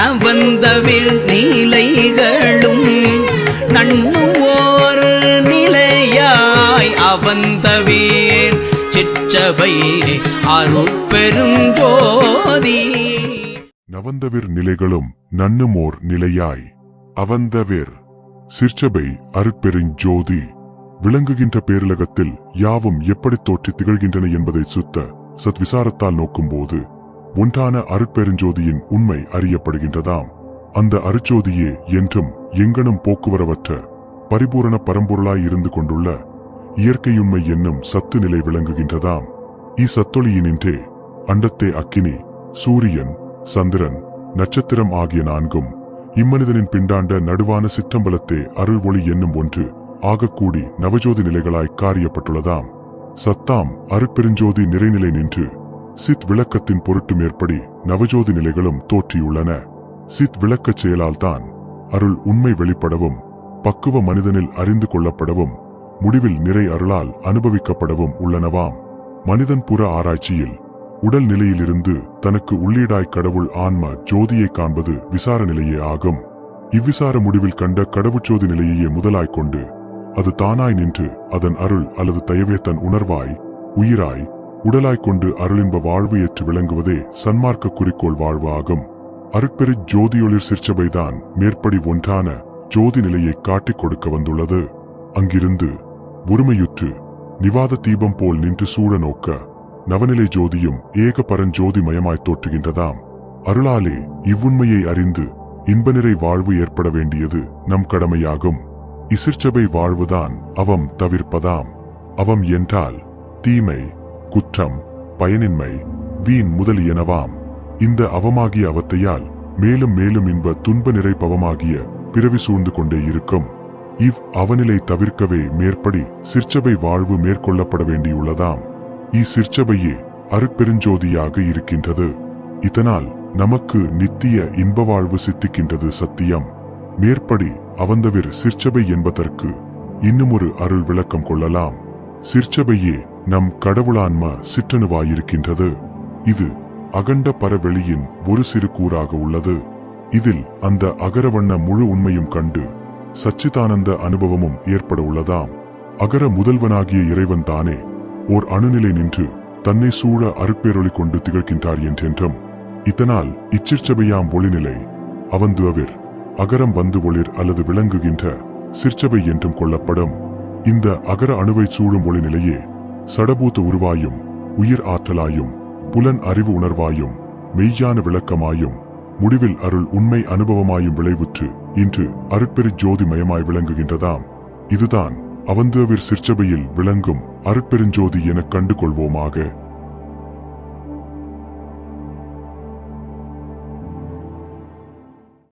நவந்தவில் நீலைகளும் நண்ணுவோர் நிலையாய் அவந்தவீர். சிற்றவை அருட்பெருஞ்சோதி நவந்தவிர் நிலைகளும் நன்னுமோர் நிலையாய் அவந்தவிர். சிற்சபை அருட்பெருஞ்சோதி விளங்குகின்ற பேரிலகத்தில் யாவும் எப்படி தோற்றி திகழ்கின்றன என்பதை சுத்த சத்விசாரத்தால் நோக்கும்போது ஒன்றான அருட்பெருஞ்சோதியின் உண்மை அறியப்படுகின்றதாம். அந்த அருச்சோதியே என்றும் எங்கனும் போக்குவரவற்ற பரிபூரண பரம்பொருளாய் இருந்து கொண்டுள்ள இயற்கையுண்மை என்னும் சத்து நிலை விளங்குகின்றதாம். இச்சத்தொளியினின்றே அண்டத்தே அக்கினி சூரியன் சந்திரன் நட்சத்திரம் ஆகிய நான்கும் இம்மனிதனின் பிண்டாண்ட நடுவான சிற்றம்பலத்தே அருள் ஒளி என்னும் ஒன்று ஆகக்கூடி நவஜோதி நிலைகளாய் காரியப்பட்டுள்ளதாம். சத்தாம் அருட்பெருஞ்சோதி நிறைநிலை நின்று சித் விளக்கத்தின் பொருட்டு மேற்படி நவஜோதி நிலைகளும் தோற்றியுள்ளன. சித் விளக்கச் செயலால்தான் அருள் உண்மை வெளிப்படவும் பக்குவ மனிதனில் அறிந்து கொள்ளப்படவும் முடிவில் நிறை அருளால் அனுபவிக்கப்படவும் உள்ளனவாம். மனிதன் புற ஆராய்ச்சியில் உடல் நிலையிலிருந்து தனக்கு உள்ளீடாய் கடவுள் ஆன்ம ஜோதியை காண்பது விசார நிலையே ஆகும். இவ்விசார முடிவில் கண்ட கடவுச்சோதி நிலையையே முதலாய்க் கொண்டு அது தானாய் நின்று அதன் அருள் அல்லது தயவே தன் உணர்வாய் உயிராய் உடலாய்க் கொண்டு அருளின்ப வாழ்வு ஏற்று விளங்குவதே சன்மார்க்க குறிக்கோள் வாழ்வு ஆகும் அருட்பெரு ஜோதியொளிர் சிற்சபைதான் மேற்படி ஒன்றான ஜோதி நிலையை காட்டிக் கொடுக்க வந்துள்ளது. அங்கிருந்து ஒருமையுற்று நிவாத தீபம் போல் நின்று சூழ நோக்க நவநிலை ஜோதியும் ஏக பரஞ்சோதி மயமாய் தோற்றுகின்றதாம். அருளாலே இவ்வுண்மையை அறிந்து இன்பநிறை வாழ்வு ஏற்பட வேண்டியது நம் கடமையாகும். இசிற்சபை வாழ்வுதான் அவம் தவிர்ப்பதாம். அவம் என்றால் தீமை குற்றம் பயனின்மை வீண் முதலியனவாம் இந்த அவமாகிய அவத்தையால் மேலும் மேலும் இன்ப துன்ப நிறை பவமாகிய பிறவி சூழ்ந்து கொண்டே இருக்கும். இவ் அவநிலை தவிர்க்கவே மேற்படி சிற்சபை வாழ்வு மேற்கொள்ளப்பட வேண்டியுள்ளதாம். இச்சிற்சபையே அருட்பெருஞ்சோதியாக இருக்கின்றது. இதனால் நமக்கு நித்திய இன்ப வாழ்வு சித்திக்கின்றது சத்தியம். மேற்படி அவந்தவிர் சிற்சபை என்பதற்கு இன்னுமொரு அருள் விளக்கம் கொள்ளலாம். சிற்சபையே நம் கடவுளான்ம சிற்றணுவாயிருக்கின்றது. இது அகண்ட பரவெளியின் ஒரு சிறு கூறாக உள்ளது. இதில் அந்த அகரவண்ண முழு உண்மையும் கண்டு சச்சிதானந்த அனுபவமும் ஏற்பட உள்ளதாம். அகர முதல்வனாகிய இறைவன் தானே ஓர் அணுநிலை நின்று தன்னை சூழ அருட்பேரொளி கொண்டு திகழ்கின்றார் என்றென்றும் இதனால் இச்சிற்சபையாம் ஒளிநிலை அவந்து அவிர் அகரம் வந்து ஒளிர் அல்லது விளங்குகின்ற சிற்சபை என்றும் கொள்ளப்படும். இந்த அகர அணுவை சூழும் ஒளிநிலையே சடபூத்து உருவாயும் உயிர் ஆற்றலாயும் புலன் அறிவு உணர்வாயும் மெய்யான விளக்கமாயும் முடிவில் அருள் உண்மை அனுபவமாயும் விளைவுற்று இன்று அருட்பெரு ஜோதிமயமாய் விளங்குகின்றதாம். இதுதான் அவந்தவிர் சிற்சபையில் விளங்கும் அருட்பெருஞ்சோதி எனக் கண்டு கொள்வோமாக